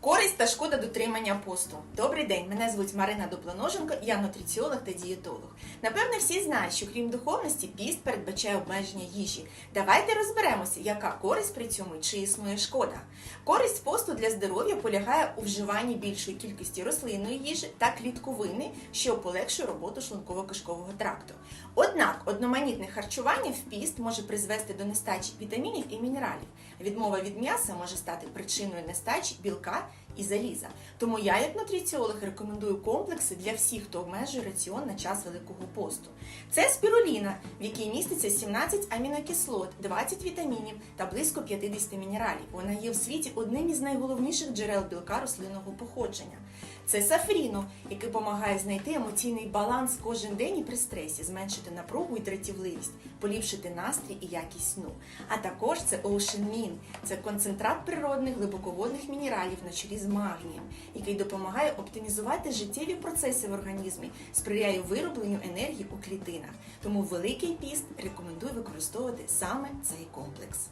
Користь та шкода дотримання посту. Добрий день, мене звуть Марина Дуплоноженко, я нутриціолог та дієтолог. Напевне, всі знають, що крім духовності, піст передбачає обмеження їжі. Давайте розберемося, яка користь при цьому і чи існує шкода. Користь посту для здоров'я полягає у вживанні більшої кількості рослинної їжі та клітковини, що полегшує роботу шлунково-кишкового тракту. Однак одноманітне харчування в піст може призвести до нестачі вітамінів і мінералів. Відмова від м'яса може стати причиною нестачі білка і заліза. Тому я, як нутриціолог, рекомендую комплекси для всіх, хто обмежує раціон на час Великого посту. Це спіруліна, в якій міститься 17 амінокислот, 20 вітамінів та близько 50 мінералів. Вона є в світі одним із найголовніших джерел білка рослинного походження. Це сафріно, який допомагає знайти емоційний баланс кожен день і при стресі, зменшити напругу і дратівливість, поліпшити настрій і якість сну. А також це Min – це концентрат природних глибоководних мінералів на чолі з магнієм, який допомагає оптимізувати життєві процеси в організмі, сприяє виробленню енергії у клітинах. Тому великий піст рекомендую використовувати саме цей комплекс.